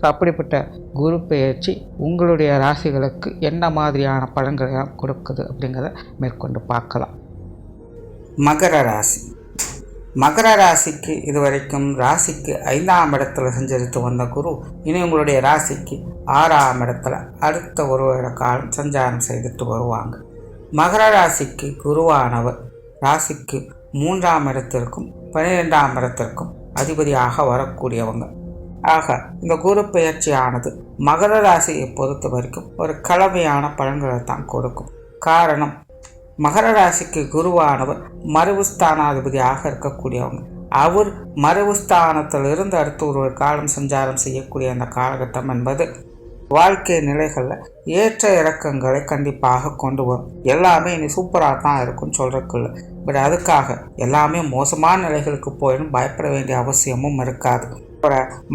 So அப்படிப்பட்ட குரு பெயர்ச்சி உங்களுடைய ராசிகளுக்கு என்ன மாதிரியான பலன்களை கொடுக்குது அப்படிங்கிறத மேற்கொண்டு பார்க்கலாம். மகர ராசி. மகர ராசிக்கு இதுவரைக்கும் ராசிக்கு ஐந்தாம் இடத்துல சஞ்சரித்து வந்த குரு இனி உங்களுடைய ராசிக்கு ஆறாம் இடத்துல அடுத்த ஒரு வருட காலம் சஞ்சாரம் செய்துட்டு வருவாங்க. மகர ராசிக்கு குருவானவர் ராசிக்கு மூன்றாம் இடத்திற்கும் பன்னிரெண்டாம் இடத்திற்கும் அதிபதியாக வரக்கூடியவங்க. ஆக இந்த குரு பெயர்ச்சியானது மகர ராசியை பொறுத்த வரைக்கும் ஒரு கலவையான பலன்களை தான் கொடுக்கும். காரணம் மகர ராசிக்கு குருவானவர் மறுவுஸ்தானாதிபதியாக இருக்கக்கூடியவங்க. அவர் மறுவுஸ்தானத்திலிருந்து அடுத்து ஒரு காலம் சஞ்சாரம் செய்யக்கூடிய அந்த காலகட்டம் என்பது வாழ்க்கை நிலைகளில் ஏற்ற இறக்கங்களை கண்டிப்பாக கொண்டு வரும். எல்லாமே இனி சூப்பராக தான் இருக்கும்னு சொல்கிறதுக்குள்ள பட் அதுக்காக எல்லாமே மோசமான நிலைகளுக்கு போயிடும். பயப்பட வேண்டிய அவசியமும் இருக்காது.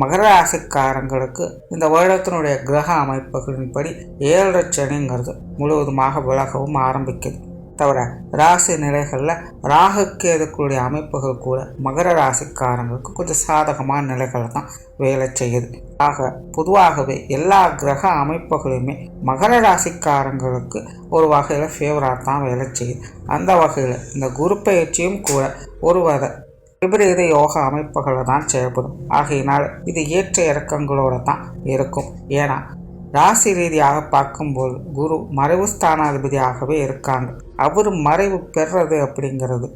மகர ராசிக்காரங்களுக்கு இந்த வருடத்தினுடைய கிரக அமைப்புகளின்படி ஏழரை சனிங்கிறது முழுவதுமாக விலகவும் ஆரம்பிக்குது. தவிர ராசி நிலைகளில் ராகு கேதுக்களுடைய அமைப்புகள் கூட மகர ராசிக்காரங்களுக்கு கொஞ்சம் சாதகமான நிலைகளை தான் வேலை செய்யுது. ஆக பொதுவாகவே எல்லா கிரக அமைப்புகளுமே மகர ராசிக்காரங்களுக்கு ஒரு வகையில் ஃபேவராக தான் வேலை செய்யுது. அந்த வகையில் இந்த குரு பயிற்சியும் கூட ஒரு வகை விபரீத யோக அமைப்புகளை தான் செயல்படும். ஆகையினால் இது ஏற்ற இறக்கங்களோடு தான் இருக்கும். ஏன்னா ராசி ரீதியாக பார்க்கும்போது குரு மறைவு ஸ்தானாதிபதியாகவே இருக்காங்க. அவர் மறைவு பெறுறது அப்படிங்கிறது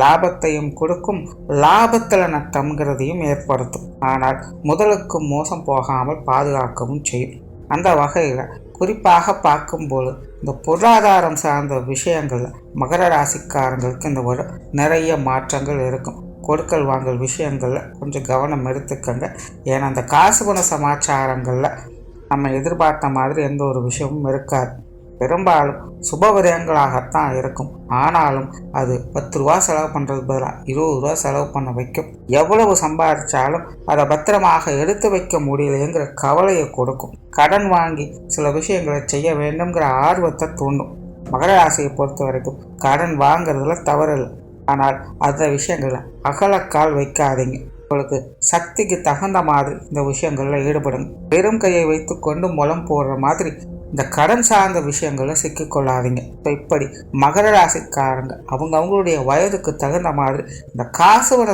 லாபத்தையும் கொடுக்கும் லாபத்தில் நட்டம்ங்கிறதையும் ஏற்படுத்தும். ஆனால் முதலுக்கு மோசம் போகாமல் பாதுகாக்கவும் செய்யும். அந்த வகையில் குறிப்பாக பார்க்கும்போது இந்த பொருளாதாரம் சார்ந்த விஷயங்களில் மகர ராசிக்காரங்களுக்கு இந்த ஒரு நிறைய மாற்றங்கள் இருக்கும். கொடுக்கல் வாங்கல் விஷயங்களில் கொஞ்சம் கவனம் எடுத்துக்கங்க. ஏன்னா அந்த காசு குண சமாச்சாரங்களில் நம்ம எதிர்பார்த்த மாதிரி எந்த ஒரு விஷயமும் இருக்காது. பெரும்பாலும் சுப விரயங்களாகத்தான் இருக்கும். ஆனாலும் அது பத்து ரூபா செலவு பண்ணுறது பதிலாக இருபது ரூபா செலவு பண்ண வைக்கும். எவ்வளவு சம்பாதிச்சாலும் அதை பத்திரமாக எடுத்து வைக்க முடியலையேங்கிற கவலையை கொடுக்கும். கடன் வாங்கி சில விஷயங்களை செய்ய வேண்டும்ங்கிற ஆர்வத்தை தூண்டும். மகர ராசியை பொறுத்த வரைக்கும் கடன் வாங்குறதுல தவறில்லை. ஆனால் அந்த விஷயங்களை அகலக்கால் வைக்காதீங்க. உங்களுக்கு சக்திக்கு தகுந்த மாதிரி இந்த விஷயங்களில் ஈடுபடுங்க. வெறும் கையை வைத்து கொண்டு முளம் போடுற மாதிரி இந்த கடன் சார்ந்த விஷயங்களில் சிக்கிக்கொள்ளாதீங்க. இப்போ இப்படி மகர ராசிக்காரங்க அவங்க அவங்களுடைய வயதுக்கு தகுந்த மாதிரி இந்த காசு வர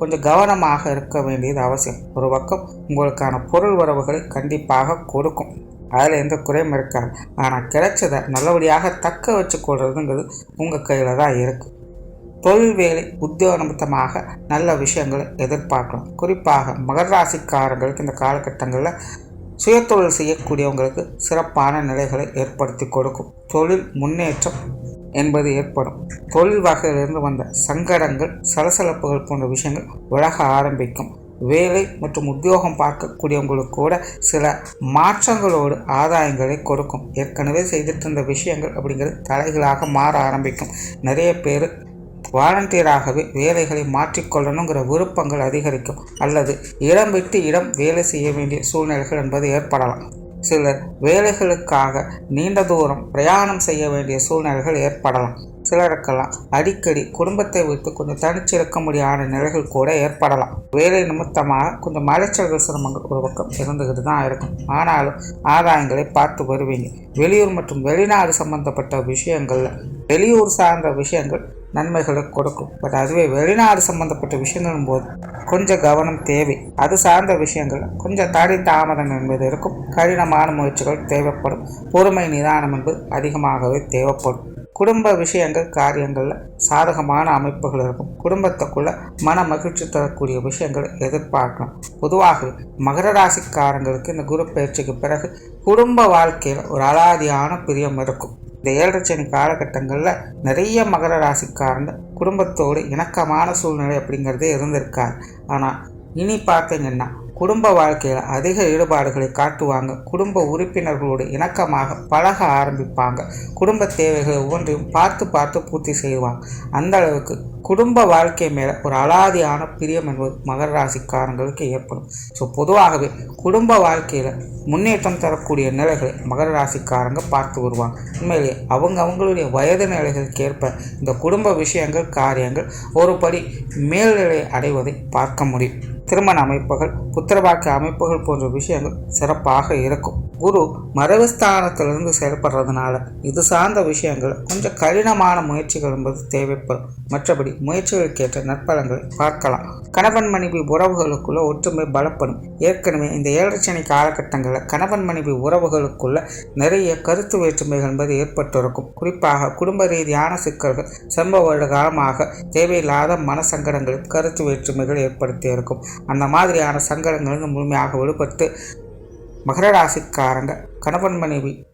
கொஞ்சம் கவனமாக இருக்க வேண்டியது அவசியம். ஒரு பக்கம் உங்களுக்கான பொருள் உறவுகளை கண்டிப்பாக கொடுக்கும். அதில் எந்த குறையும் இருக்காது. ஆனால் கிடைச்சதை நல்லபடியாக தக்க வச்சு கொள்றதுங்கிறது உங்கள் கையில் தான் இருக்குது தொழில் வேலை உத்தியோக நிமித்தமாக நல்ல விஷயங்களை எதிர்பார்க்கலாம். குறிப்பாக மகதராசிக்காரங்களுக்கு இந்த காலகட்டங்களில் சுயத்தொழில் செய்யக்கூடியவங்களுக்கு சிறப்பான நிலைகளை ஏற்படுத்தி கொடுக்கும். தொழில் முன்னேற்றம் என்பது ஏற்படும். தொழில் வகையிலிருந்து வந்த சங்கடங்கள் சலசலப்புகள் போன்ற விஷயங்கள் விலக ஆரம்பிக்கும். வேலை மற்றும் உத்தியோகம் பார்க்கக்கூடியவங்களுக்கு கூட சில மாற்றங்களோடு ஆதாயங்களை கொடுக்கும். ஏற்கனவே செய்துட்டு இருந்த விஷயங்கள் அப்படிங்கிறது தலைகளாக மாற ஆரம்பிக்கும். நிறைய பேர் வாலண்டியராகவே வேலைகளை மாற்றிக்கொள்ளணுங்கிற விருப்பங்கள் அதிகரிக்கும். அல்லது இடம் விட்டு இடம் வேலை செய்ய வேண்டிய சூழ்நிலைகள் என்பது ஏற்படலாம். சிலர் வேலைகளுக்காக நீண்ட தூரம் பிரயாணம் செய்ய வேண்டிய சூழ்நிலைகள் ஏற்படலாம். சிலருக்கெல்லாம் அடிக்கடி குடும்பத்தை விட்டு கொஞ்சம் தனிச்சிருக்க முடியாத நிலைகள் கூட ஏற்படலாம். வேலை நிமித்தமாக கொஞ்சம் மலைச்சல்கள் சிரமங்கள் ஒரு பக்கம் இருந்துகிட்டு தான் இருக்கும். ஆனாலும் ஆதாயங்களை பார்த்து வருவீங்க. வெளியூர் மற்றும் வெளிநாடு சம்பந்தப்பட்ட விஷயங்களில் வெளியூர் சார்ந்த விஷயங்கள் நன்மைகளை கொடுக்கும். பட் அதுவே வெளிநாடு சம்பந்தப்பட்ட விஷயங்களும் போது கொஞ்சம் கவனம் தேவை. அது சார்ந்த விஷயங்கள் கொஞ்சம் தடை தாமதம் என்பது இருக்கும். கடினமான முயற்சிகள் தேவைப்படும். பொறுமை நிதானம் என்பது அதிகமாகவே தேவைப்படும். குடும்ப விஷயங்கள் காரியங்களில் சாதகமான அமைப்புகள் இருக்கும். குடும்பத்துக்குள்ள மன மகிழ்ச்சி தரக்கூடிய விஷயங்களை எதிர்பார்க்கணும் பொதுவாக மகர ராசிக்காரங்களுக்கு இந்த குரு பயிற்சிக்கு பிறகு குடும்ப வாழ்க்கையில் ஒரு அலாதியான பிரியம் இருக்கும். இந்த ஏழரை காலகட்டங்களில் நிறைய மகர ராசிக்காரங்க குடும்பத்தோடு இணக்கமான சூழ்நிலை அப்படிங்கிறதே இருந்திருக்காரு ஆனால் இனி பார்த்தீங்கன்னா குடும்ப வாழ்க்கையில் அதிக ஈடுபாடுகளை காட்டுவாங்க. குடும்ப உறுப்பினர்களோடு இணக்கமாக பழக ஆரம்பிப்பாங்க. குடும்ப தேவைகளை ஒவ்வொன்றையும் பார்த்து பார்த்து பூர்த்தி செய்வாங்க. அந்த அளவுக்கு குடும்ப வாழ்க்கை மேலே ஒரு அலாதியான பிரியம் என்பது மகர ராசிக்காரங்களுக்கு ஏற்படும். ஸோ பொதுவாகவே குடும்ப வாழ்க்கையில் முன்னேற்றம் தரக்கூடிய நிலைகளை மகர ராசிக்காரங்க பார்த்து வருவாங்க. உண்மையிலேயே அவங்க அவங்களுடைய வயது நிலைகளுக்கு ஏற்ப இந்த குடும்ப விஷயங்கள் காரியங்கள் ஒரு படி மேல்நிலை அடைவதை பார்க்க முடியும். திருமண அமைப்புகள் புத்திரபாக்கிய அமைப்புகள் போன்ற விஷயங்கள் சிறப்பாக இருக்கும். குரு மறைவுஸ்தானத்திலிருந்து செயல்படுறதுனால இது சார்ந்த விஷயங்கள் கொஞ்சம் கடினமான முயற்சிகள் என்பது தேவைப்படும். மற்றபடி முயற்சிகளுக்கேற்ற நற்பலங்களை பார்க்கலாம். கணவன் மனைவி உறவுகளுக்குள்ள ஒற்றுமை பலப்படும். ஏற்கனவே இந்த ஏழரை காலகட்டங்களில் கணவன் மனைவி உறவுகளுக்குள்ள நிறைய கருத்து வேற்றுமைகள் என்பது ஏற்பட்டிருக்கும். குறிப்பாக குடும்ப ரீதியான சிக்கல்கள் சம்பவ வருட காலமாக தேவையில்லாத மனசங்கடங்களும் கருத்து வேற்றுமைகள் ஏற்படுத்தி இருக்கும் அந்த மாதிரியான சங்கடங்கள் முழுமையாக விடுபட்டு மகர ராசிக்காரங்க கணவன் மனைவி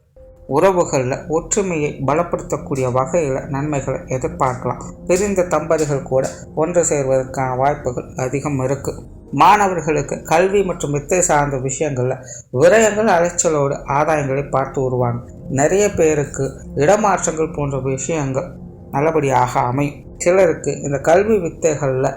உறவுகளில் ஒற்றுமையை பலப்படுத்தக்கூடிய வகையில் நன்மைகளை எதிர்பார்க்கலாம். பிரிந்த தம்பதிகள் கூட ஒன்று சேர்வதற்கான வாய்ப்புகள் அதிகம் இருக்குது மாணவர்களுக்கு கல்வி மற்றும் வித்தை சார்ந்த விஷயங்களில் விரயங்கள் அலைச்சலோடு ஆதாயங்களை பார்த்து வருவாங்க. நிறைய பேருக்கு இடமாற்றங்கள் போன்ற விஷயங்கள் நல்லபடியாக அமையும். சிலருக்கு இந்த கல்வி வித்தைகளில்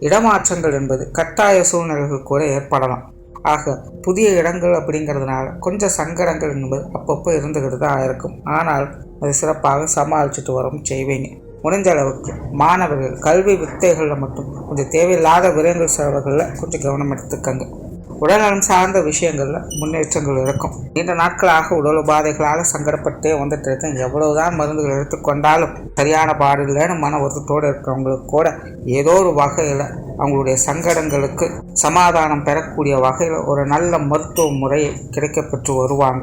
இடமாற்றங்கள் என்பது கட்டாய சூழ்நிலைகள் கூட ஏற்படலாம். ஆக புதிய இடங்கள் அப்படிங்கிறதுனால கொஞ்சம் சங்கடங்கள் என்பது அப்பப்போ இருந்துக்கிட்டு தான் இருக்கும். ஆனால் அதை சிறப்பாக சமாளிச்சுட்டு வரவும் செய்வீங்க முடிஞ்ச அளவுக்கு மாணவர்கள் கல்வி வித்தைகளில் மட்டும் கொஞ்சம் தேவையில்லாத விரயங்கள் செலவுகளில் கொஞ்சம் கவனம் எடுத்துக்கங்க. உடல்நலம் சார்ந்த விஷயங்களில் முன்னேற்றங்கள் இருக்கும். நீண்ட நாட்களாக உடல் உபாதைகளால் சங்கடப்பட்டே வந்துட்டு இருக்கேன் எவ்வளவுதான் மருந்துகள் எடுத்துக்கொண்டாலும் சரியான பாடு இல்லைன்னு மன ஒருத்தத்தோடு இருக்கிறவங்களுக்கு கூட ஏதோ ஒரு வகையில் அவங்களுடைய சங்கடங்களுக்கு சமாதானம் பெறக்கூடிய வகையில் ஒரு நல்ல மருத்துவ முறையை கிடைக்கப்பெற்று வருவாங்க.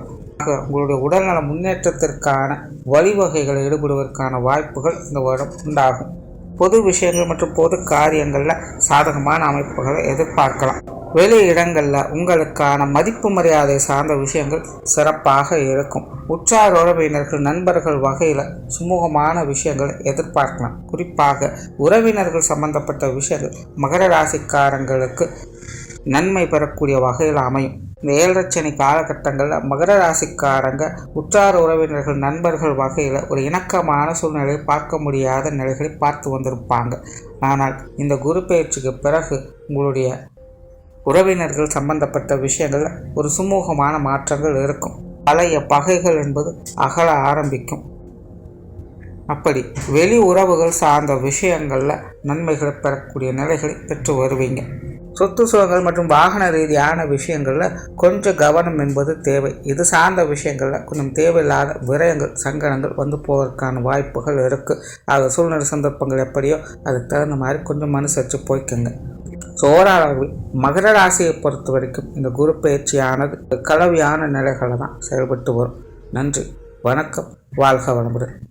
உங்களுடைய உடல்நல முன்னேற்றத்திற்கான வழிவகைகளை ஈடுபடுவதற்கான வாய்ப்புகள் இந்த வருடம் உண்டாகும். பொது விஷயங்கள் மற்றும் பொது காரியங்களில் சாதகமான அமைப்புகளை எதிர்பார்க்கலாம். வெளி இடங்களில் உங்களுக்கான மதிப்பு மரியாதை சார்ந்த விஷயங்கள் சிறப்பாக இருக்கும். உற்றார் உறவினர்கள் நண்பர்கள் வகையில் சுமூகமான விஷயங்களை எதிர்பார்க்கலாம். குறிப்பாக உறவினர்கள் சம்பந்தப்பட்ட விஷயங்கள் மகர ராசிக்காரங்களுக்கு நன்மை பெறக்கூடிய வகையில் அமையும். இந்த ஏழரச்சனி காலகட்டங்களில் மகர ராசிக்காரங்க உற்றார் உறவினர்கள் நண்பர்கள் வகையில் ஒரு இணக்கமான சூழ்நிலையை பார்க்க முடியாத நிலைகளை பார்த்து வந்திருப்பாங்க. ஆனால் இந்த குரு பயிற்சிக்கு பிறகு உங்களுடைய உறவினர்கள் சம்பந்தப்பட்ட விஷயங்களில் ஒரு சுமூகமான மாற்றங்கள் இருக்கும். பழைய பகைகள் என்பது அகல ஆரம்பிக்கும். அப்படி வெளி உறவுகள் சார்ந்த விஷயங்களில் நன்மைகளை பெறக்கூடிய நிலைகளை பெற்று வருவீங்க. சொத்து சுகங்கள் மற்றும் வாகன ரீதியான விஷயங்களில் கொஞ்சம் கவனம் என்பது தேவை. இது சார்ந்த விஷயங்களில் கொஞ்சம் தேவையில்லாத விரயங்கள் சங்கடங்கள் வந்து போவதற்கான வாய்ப்புகள் இருக்குது ஆக சூழ்நிலை சந்தர்ப்பங்கள் எப்படியோ அதுக்கு தகுந்த மாதிரி கொஞ்சம் மனுசரித்து போய்க்கோங்க. ஸோ மகர ராசியை பொறுத்த வரைக்கும் இந்த குரு பயிற்சியானது கலவையான நிலைகளை தான் செயல்பட்டு வரும். நன்றி. வணக்கம். வாழ்க வளமுடன்.